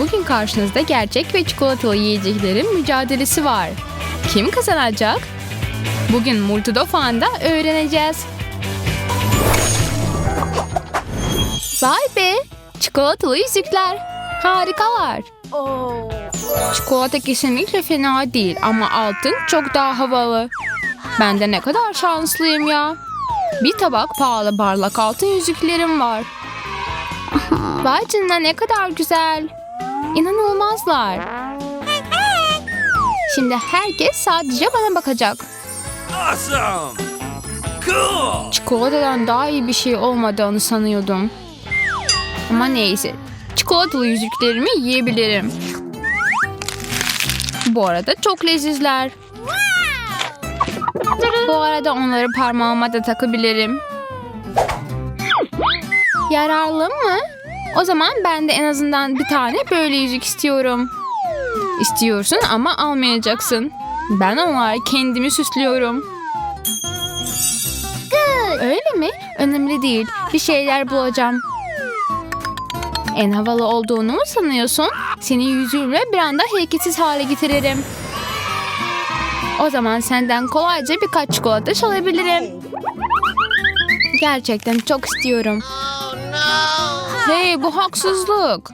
Bugün karşınızda gerçek ve çikolatalı yiyeceklerin mücadelesi var. Kim kazanacak? Bugün Multidofan'da öğreneceğiz. Vay be! Çikolatalı yüzükler. Harikalar. Çikolata kesinlikle fena değil ama altın çok daha havalı. Ben de ne kadar şanslıyım ya. Bir tabak pahalı parlak altın yüzüklerim var. Vay canına ne kadar güzel. İnanılmazlar. Şimdi herkes sadece bana bakacak. Awesome! Cool! Çikolatadan daha iyi bir şey olmadığını sanıyordum. Ama neyse. Çikolatalı yüzüklerimi yiyebilirim. Bu arada çok lezizler. Bu arada onları parmağıma da takabilirim. Yararlı mı? O zaman ben de en azından bir tane böyle yüzük istiyorum. İstiyorsun ama almayacaksın. Ben onları kendimi süslüyorum. Öyle mi? Önemli değil. Bir şeyler bulacağım. En havalı olduğunu mu sanıyorsun? Seni yüzüğümle bir anda hareketsiz hale getiririm. O zaman senden kolayca birkaç çikolata çalabilirim. Gerçekten çok istiyorum. Hey bu haksızlık.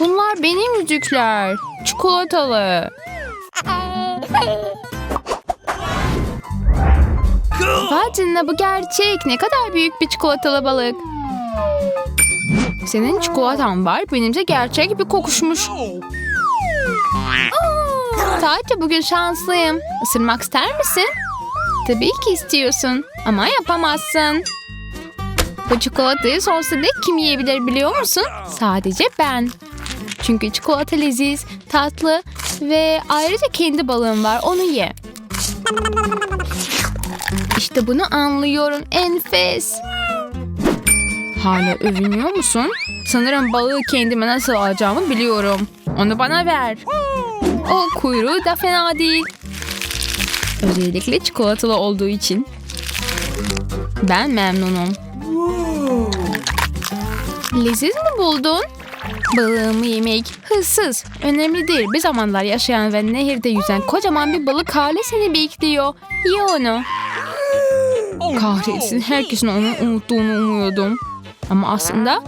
Bunlar benim yüzükler. Çikolatalı. Vay bu gerçek. Ne kadar büyük bir çikolatalı balık. Senin çikolatan var, benimse gerçek bir kokuşmuş. Sadece bugün şanslıyım. Isırmak ister misin? Tabii ki istiyorsun ama yapamazsın. Bu çikolatayı sonsuza dek kim yiyebilir biliyor musun? Sadece ben. Çünkü çikolata leziz, tatlı ve ayrıca kendi balığım var onu ye. İşte bunu anlıyorum enfes. Hala övünüyor musun? Sanırım balığı kendime nasıl alacağımı biliyorum. Onu bana ver. O kuyruğu da fena değil. Özellikle çikolatalı olduğu için. Ben memnunum. Leziz mi buldun? Balığımı yemek hızsız. Önemli değil. Bir zamanlar yaşayan ve nehirde yüzen kocaman bir balık hali seni bekliyor. Ye onu. Kahretsin herkesin onu unuttuğunu umuyordum. Ama aslında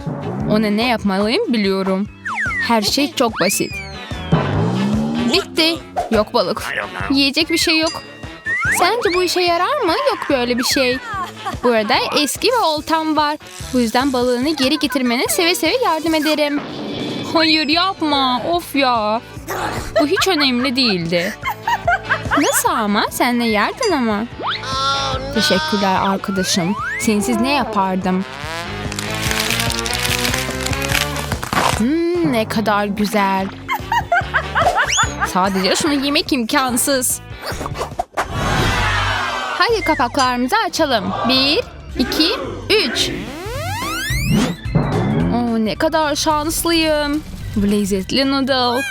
ona ne yapmalıyım biliyorum. Her şey çok basit. Bitti. Yok balık. Yiyecek bir şey yok. Sence bu işe yarar mı? Yok böyle bir şey. Burada eski bir oltam var. Bu yüzden balığını geri getirmene seve seve yardım ederim. Hayır yapma. Of ya. Bu hiç önemli değildi. Nasıl ama? Sen de yerdin ama. Teşekkürler arkadaşım. Sensiz ne yapardım? Hmm, ne kadar güzel. Sadece şunu yemek imkansız. Hadi kapaklarımızı açalım. Bir, iki, üç. Oo, ne kadar şanslıyım. Bu lezzetli noodle.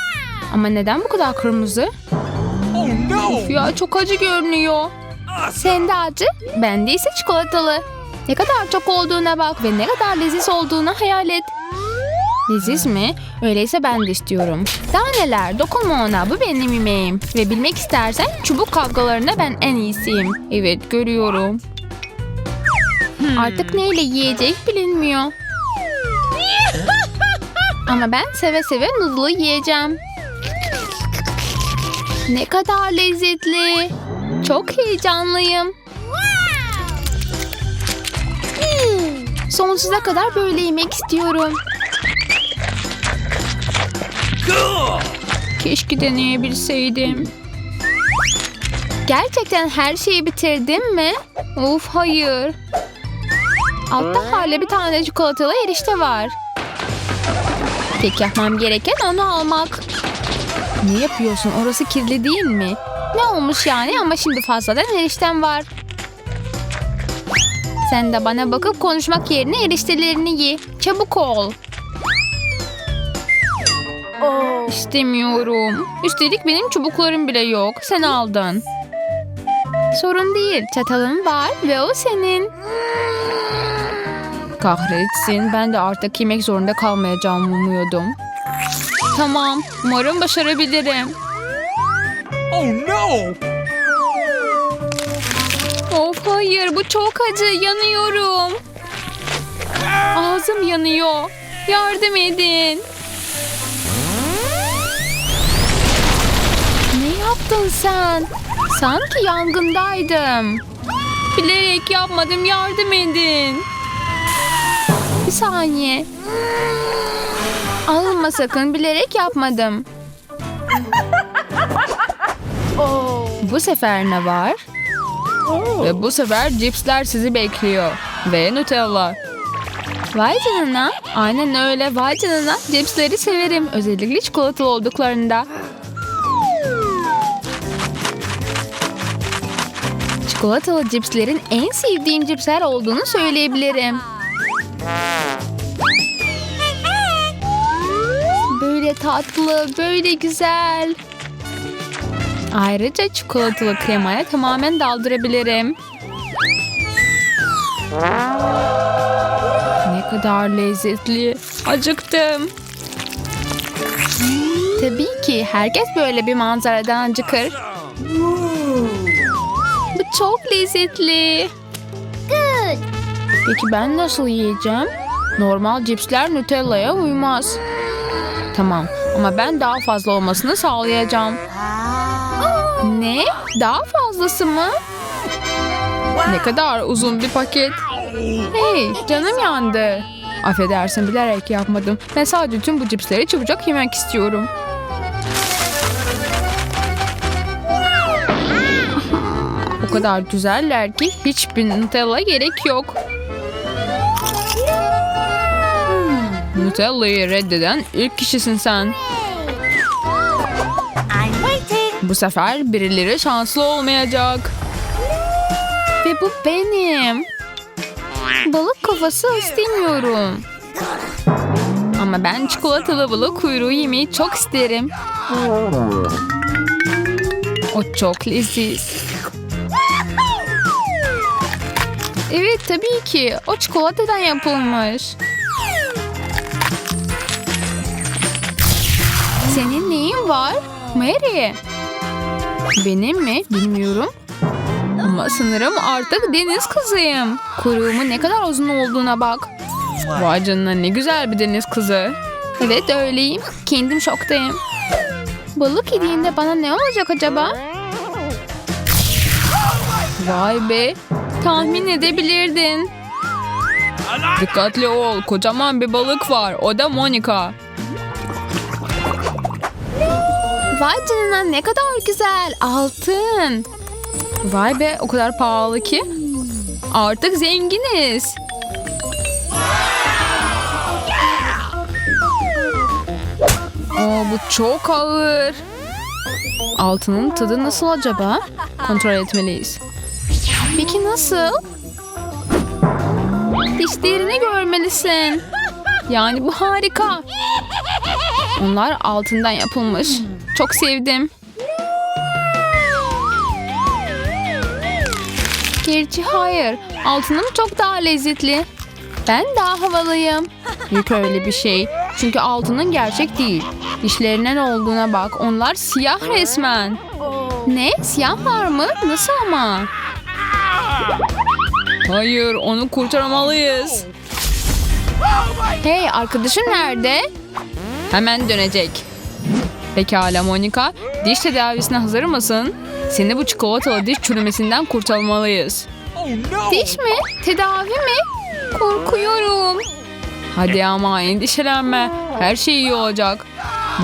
Ama neden bu kadar kırmızı? Oh no! Of ya çok acı görünüyor. Sende acı, bende ise çikolatalı. Ne kadar çok olduğuna bak ve ne kadar leziz olduğunu hayal et. Leziz mi? Öyleyse ben de istiyorum. Daha neler? Dokunma ona. Bu benim yemeğim. Ve bilmek istersen çubuk kavgalarında ben en iyisiyim. Evet görüyorum. Artık neyle yiyecek bilinmiyor. Ama ben seve seve noodle'ı yiyeceğim. Ne kadar lezzetli. Çok heyecanlıyım. Hmm, Sonsuza kadar böyle yemek istiyorum. Keşke deneyebilseydim. Gerçekten her şeyi bitirdim mi? Of hayır. Altta hala bir tane çikolatalı erişte var. Tek yapmam gereken onu almak. Ne yapıyorsun? Orası kirli değil mi? Ne olmuş yani ama şimdi fazladan eriştem var. Sen de bana bakıp konuşmak yerine eriştelerini ye. Çabuk ol. İstemiyorum. Üstelik benim çubuklarım bile yok. Sen aldın. Sorun değil. Çatalım var ve o senin. Kahretsin ben de artık yemek zorunda kalmayacağımı umuyordum. Tamam umarım başarabilirim. Oh no! Of hayır bu çok acı yanıyorum. Ağzım yanıyor. Yardım edin. Yaptın sen? Sanki yangındaydım. Bilerek yapmadım yardım edin. Bir saniye. Alınma sakın bilerek yapmadım. Bu sefer ne var? Ve bu sefer cipsler sizi bekliyor. Ve Nutella. Vay canına. Aynen öyle. Vay canına. Cipsleri severim. Özellikle çikolatalı olduklarında. Çikolatalı cipslerin en sevdiğim cipsler olduğunu söyleyebilirim. Böyle tatlı, böyle güzel. Ayrıca çikolatalı kremaya tamamen daldırabilirim. Ne kadar lezzetli. Acıktım. Tabii ki herkes böyle bir manzaradan acıkır. Çok lezzetli. Peki ben nasıl yiyeceğim? Normal cipsler Nutella'ya uymaz. Tamam ama ben daha fazla olmasını sağlayacağım. Ne? Daha fazlası mı? Ne kadar uzun bir paket. Hey canım yandı. Affedersin bilerek yapmadım. Ben sadece tüm bu cipsleri çabucak yemek istiyorum. O kadar güzeller ki hiçbir Nutella gerek yok. Hmm, Nutella'yı reddeden ilk kişisin sen. Bu sefer birileri şanslı olmayacak. Ve bu benim. Balık kafası istemiyorum. Ama ben çikolatalı balık kuyruğu yemeyi çok isterim. O çok leziz. Evet tabii ki. O çikolatadan yapılmış. Senin neyin var? Mary. Benim mi? Bilmiyorum. Ama sanırım artık deniz kızıyım. Kuyruğumun ne kadar uzun olduğuna bak. Vay canına ne güzel bir deniz kızı. Evet öyleyim. Kendim şoktayım. Balık yediğinde bana ne olacak acaba? Vay be. Tahmin edebilirdin. Dikkatli ol. Kocaman bir balık var. O da Monica. Vay canına ne kadar güzel. Altın. Vay be o kadar pahalı ki. Artık zenginiz. Oo, bu çok ağır. Altının tadı nasıl acaba? Kontrol etmeliyiz. Peki nasıl? Dişlerini görmelisin. Yani bu harika. Onlar altından yapılmış. Çok sevdim. Gerçi hayır. Altınım çok daha lezzetli. Ben daha havalıyım. Yok öyle bir şey. Çünkü altının gerçek değil. Dişlerine ne olduğuna bak. Onlar siyah resmen. Ne? Siyahlar mı? Nasıl ama? Hayır, onu kurtarmalıyız. Hey, arkadaşın nerede? Hemen dönecek. Pekala Monica, diş tedavisine hazır mısın? Seni bu çikolatalı diş çürümesinden kurtarmalıyız. Oh! Diş mi? Tedavi mi? Korkuyorum. Hadi ama endişelenme. Her şey iyi olacak.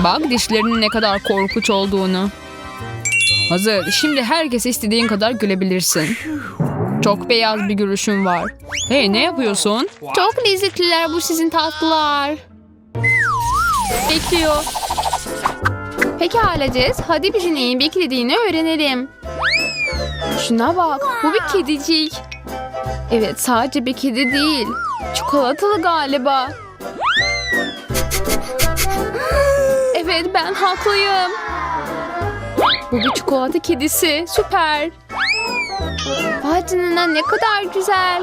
Bak dişlerinin ne kadar korkunç olduğunu. Hazır. Şimdi herkese istediğin kadar gülebilirsin. Çok beyaz bir gülüşün var. Hey ne yapıyorsun? Çok lezzetliler bu sizin tatlılar. Bekliyor. Pekala Jess. Hadi bizi neyin beklediğini öğrenelim. Şuna bak. Bu bir kedicik. Evet sadece bir kedi değil. Çikolatalı galiba. Evet ben haklıyım. Bu bir çikolata kedisi. Süper. Canına ne kadar güzel.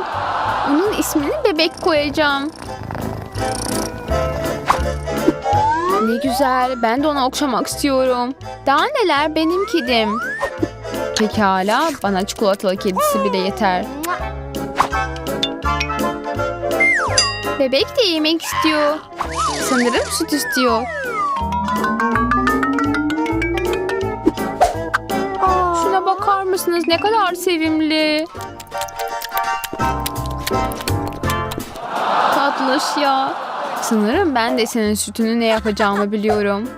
Onun ismini bebek koyacağım. Ne güzel. Ben de onu okşamak istiyorum. Daha neler benim kedim. Pekala bana çikolatalı kedisi bile yeter. Bebek de yemek istiyor. Sanırım süt istiyor. Mısınız? Ne kadar sevimli. Tatlış ya. Sanırım ben de senin sütünü ne yapacağımı biliyorum.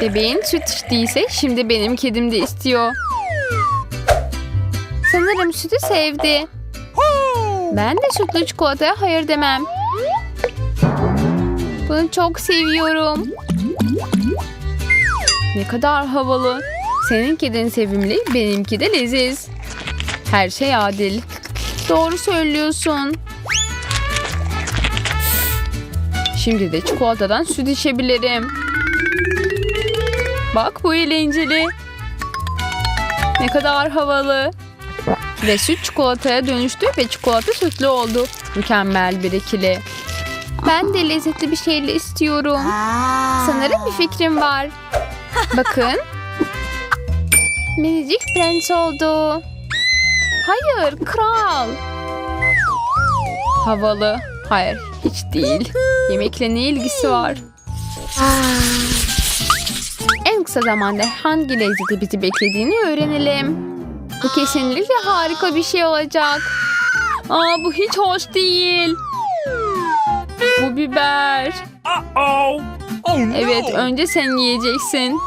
Bebeğin süt içtiyse şimdi benim kedim de istiyor. Sanırım sütü sevdi. Ben de sütlü çikolataya hayır demem. Bunu çok seviyorum. Ne kadar havalı. Senin kedin sevimli, benimki de leziz. Her şey adil. Doğru söylüyorsun. Şimdi de çikolatadan süt içebilirim. Bak bu eğlenceli. Ne kadar havalı. Ve süt çikolataya dönüştü ve çikolata sütlü oldu. Mükemmel bir ikili. Ben de lezzetli bir şeyle istiyorum. Sanırım bir fikrim var. Bakın. Minicik prens oldu. Hayır, kral. Havalı. Hayır, hiç değil. Yemekle ne ilgisi var? En kısa zamanda hangi lezzeti bizi beklediğini öğrenelim. Bu kesinlikle harika bir şey olacak. Aa, bu hiç hoş değil. Bu biber. Oh. Evet, önce sen yiyeceksin.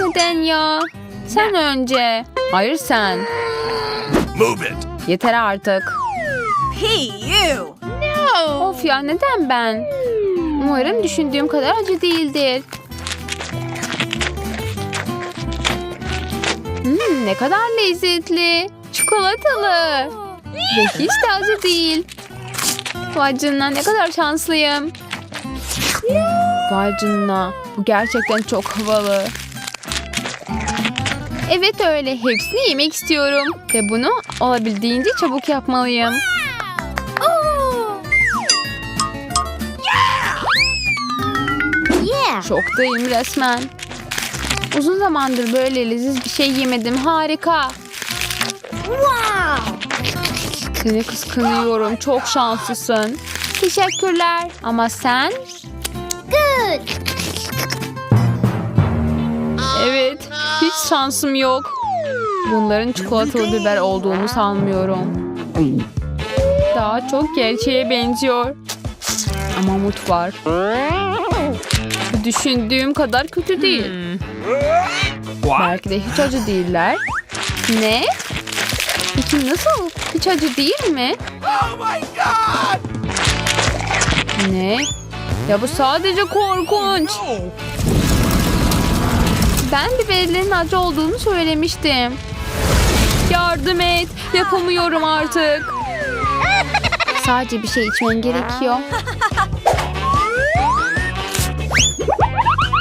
Neden ya? Sen önce. Hayır sen. Move it. Yeter artık. Hey, you! Of ya neden ben? Umarım düşündüğüm kadar acı değildir. Hmm, ne kadar lezzetli. Çikolatalı. Ve hiç de acı değil. Vay canına ne kadar şanslıyım. Vay canına. Bu gerçekten çok havalı. Evet öyle. Hepsini yemek istiyorum. Ve bunu olabildiğince çabuk yapmalıyım. Şoktayım resmen. Uzun zamandır böyle leziz bir şey yemedim. Harika. Wow! Seni kıskanıyorum. Çok şanslısın. Teşekkürler. Ama sen? Good! Şansım yok. Bunların çikolatalı biber olduğunu sanmıyorum. Daha çok gerçeğe benziyor. Ama mut var. Düşündüğüm kadar kötü değil. What? Belki de hiç acı değiller. Ne? Peki nasıl? Hiç acı değil mi? Oh my god. Ne? Ya bu sadece korkunç. Ben biberlerin acı olduğunu söylemiştim. Yardım et. Yapamıyorum artık. Sadece bir şey içmen gerekiyor.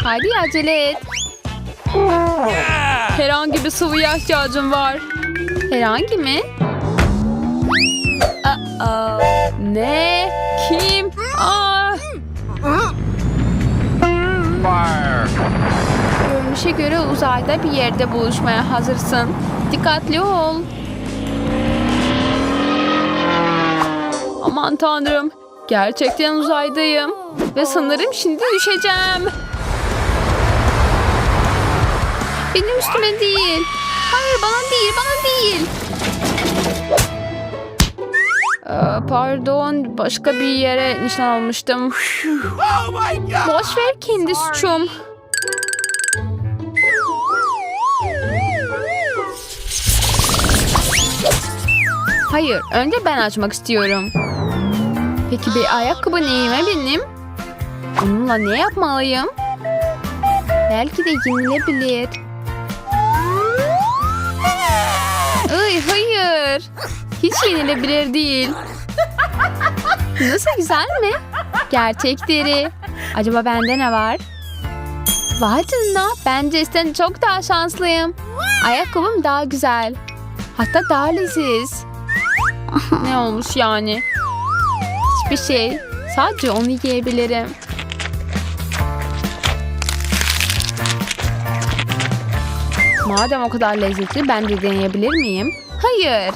Hadi acele et. Herhangi bir sıvıya ihtiyacım var. Herhangi mi? Aa, ne? Kim? Aa, görünüşe göre uzayda bir yerde buluşmaya hazırsın. Dikkatli ol. Aman tanrım. Gerçekten uzaydayım. Ve sanırım şimdi düşeceğim. Benim üstüme değil. Hayır bana değil, bana değil. Ee, pardon, başka bir yere nişan almıştım. Oh. Boş ver kendi suçum. Hayır, önce ben açmak istiyorum. Peki bir ayakkabı neyime benim? Onunla ne yapmalıyım? Belki de yenilebilir. Ay hayır. Hiç yenilebilir değil. Nasıl güzel mi? Gerçek deri. Acaba bende ne var? Vay canına ben Jess'ten çok daha şanslıyım. Ayakkabım daha güzel. Hatta daha leziz. Ne olmuş yani? Hiçbir şey. Sadece onu yiyebilirim. Madem o kadar lezzetli ben de deneyebilir miyim? Hayır.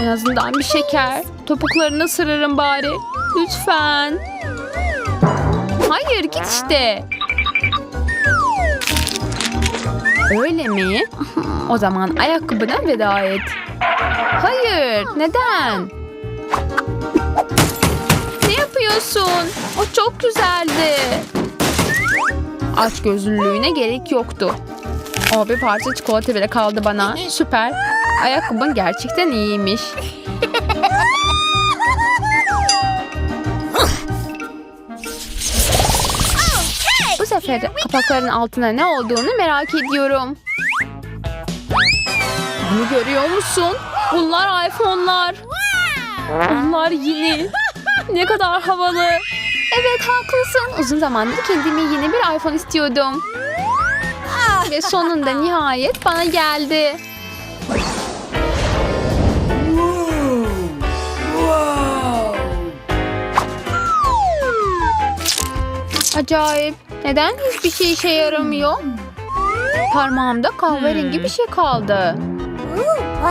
En azından bir şeker. Topuklarını ısırırım bari. Lütfen. Hayır git işte. Öyle mi? O zaman ayakkabına veda et. Hayır, neden? Ne yapıyorsun? O çok güzeldi. Aç gözlülüğüne gerek yoktu. O bir parça çikolata bile kaldı bana. Süper. Ayakkabın gerçekten iyiymiş. Bu sefer kapakların altına ne olduğunu merak ediyorum. Bunu görüyor musun? Bunlar iPhone'lar. Bunlar yeni. Ne kadar havalı. Evet haklısın. Uzun zamandır kendime yeni bir iPhone istiyordum. Ve sonunda nihayet bana geldi. Acayip. Neden hiçbir şey işe yaramıyor? Parmağımda kahverengi bir şey kaldı.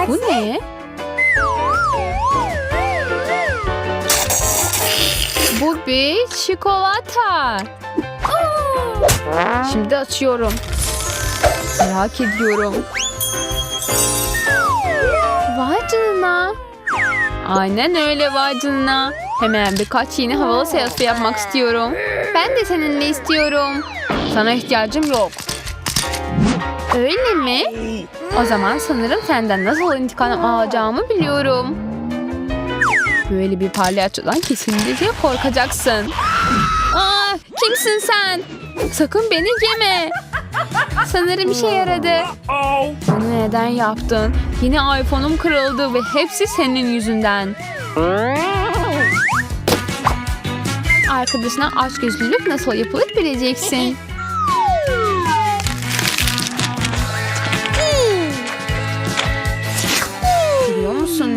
Bu ne? Bu bir çikolata. Şimdi açıyorum. Merak ediyorum. Vay canına. Aynen öyle vay canına. Hemen birkaç yeni havalı selfie yapmak istiyorum. Ben de seninle istiyorum. Sana ihtiyacım yok. Öyle mi? O zaman sanırım senden nasıl intikam alacağımı biliyorum. Böyle bir palyaçodan kesinlikle korkacaksın. Aa, kimsin sen? Sakın beni yeme. Sanırım işe yaradı. Bunu neden yaptın? Yine iPhone'um kırıldı ve hepsi senin yüzünden. Arkadaşına açgözlülük nasıl yapılır bileceksin.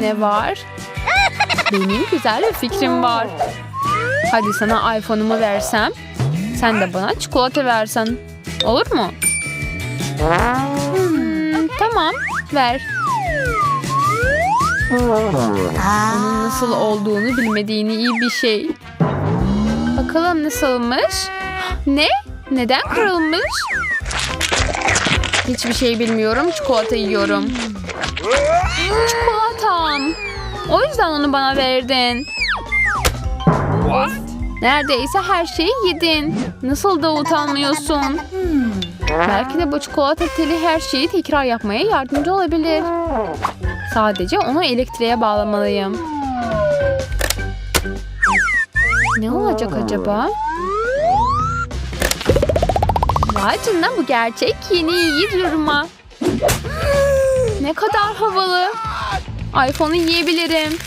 Ne var? Benim güzel bir fikrim var. Hadi sana iPhone'umu versem, sen de bana çikolata versen. Olur mu? Hmm, tamam, ver. Onun nasıl olduğunu bilmediğini iyi bir şey. Bakalım nasılmış? Ne? Neden kırılmış? Hiçbir şey bilmiyorum. Çikolata yiyorum. Çikolatam. O yüzden onu bana verdin. What? Neredeyse her şeyi yedin. Nasıl da utanmıyorsun? Belki de bu çikolata teli her şeyi tekrar yapmaya yardımcı olabilir. Sadece onu elektriğe bağlamalıyım. Ne olacak acaba? Vay canına bu gerçek yeni iyi durma. Ne kadar havalı. iPhone'u yiyebilirim.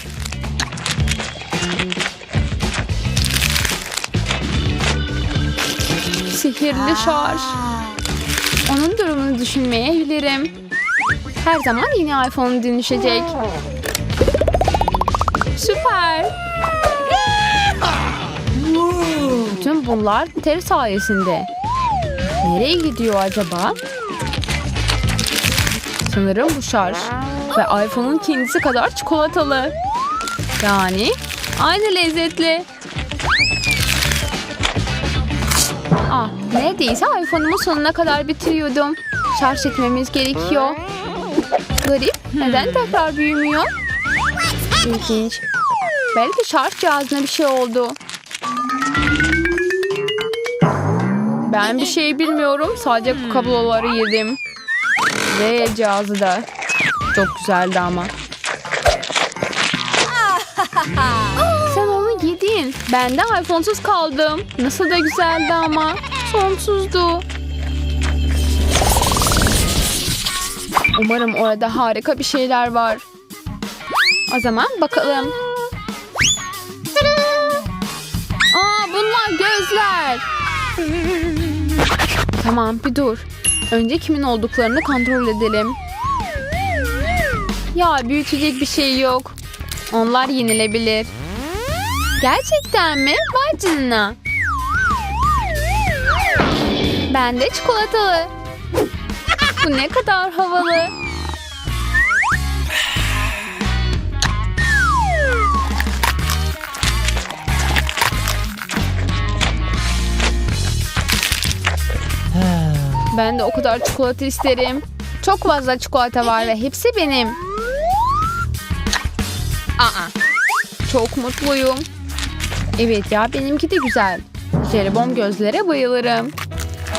Sihirli şarj. Onun durumunu düşünmeyebilirim. Her zaman yeni iPhone dönüşecek. Süper. Bütün bunlar ter sayesinde. Nereye gidiyor acaba? Sanırım bu şarj. Ve iPhone'un kendisi kadar çikolatalı. Yani aynı lezzetli. Ah, neredeyse iPhone'umu sonuna kadar bitiriyordum. Şarj etmemiz gerekiyor. Garip. Neden tekrar büyümüyor? İlginç. Belki şarj cihazına bir şey oldu. Ben bir şey bilmiyorum. Sadece kabloları yedim. Ve cihazı da. Çok güzeldi ama. Sen onu yedin. Ben de iPhone'suz kaldım. Nasıl da güzeldi ama. Sonsuzdu. Umarım orada harika bir şeyler var. O zaman bakalım. Aa bunlar gözler. Tamam bir dur. Önce kimin olduklarını kontrol edelim. Ya büyütecek bir şey yok. Onlar yenilebilir. Gerçekten mi? Vay canına. Ben de çikolatalı. Bu ne kadar havalı. Ben de o kadar çikolata isterim. Çok fazla çikolata var ve hepsi benim. Çok mutluyum. Evet ya benimki de güzel. Jelibon gözlere bayılırım.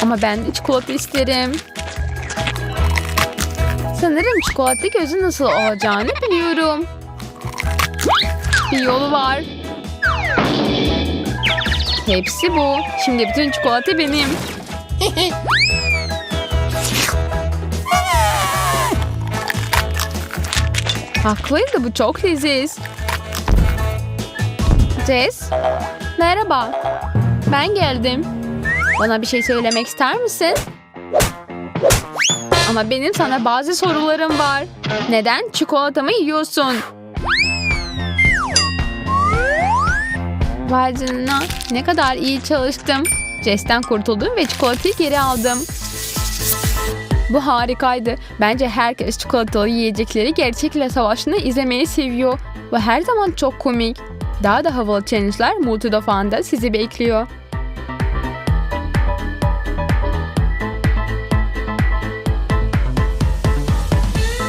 Ama ben de çikolata isterim. Sanırım çikolata gözü nasıl olacağını biliyorum. Bir yolu var. Hepsi bu. Şimdi bütün çikolata benim. Haklıydı bu çok leziz. Jess, merhaba. Ben geldim. Bana bir şey söylemek ister misin? Ama benim sana bazı sorularım var. Neden çikolatamı yiyorsun? Vay ne kadar iyi çalıştım. Jess'ten kurtuldum ve çikolatayı geri aldım. Bu harikaydı. Bence herkes çikolatalı yiyecekleri gerçekle savaşını izlemeyi seviyor. Bu her zaman çok komik. Daha da havalı challenge'lar Multidofan'da sizi bekliyor.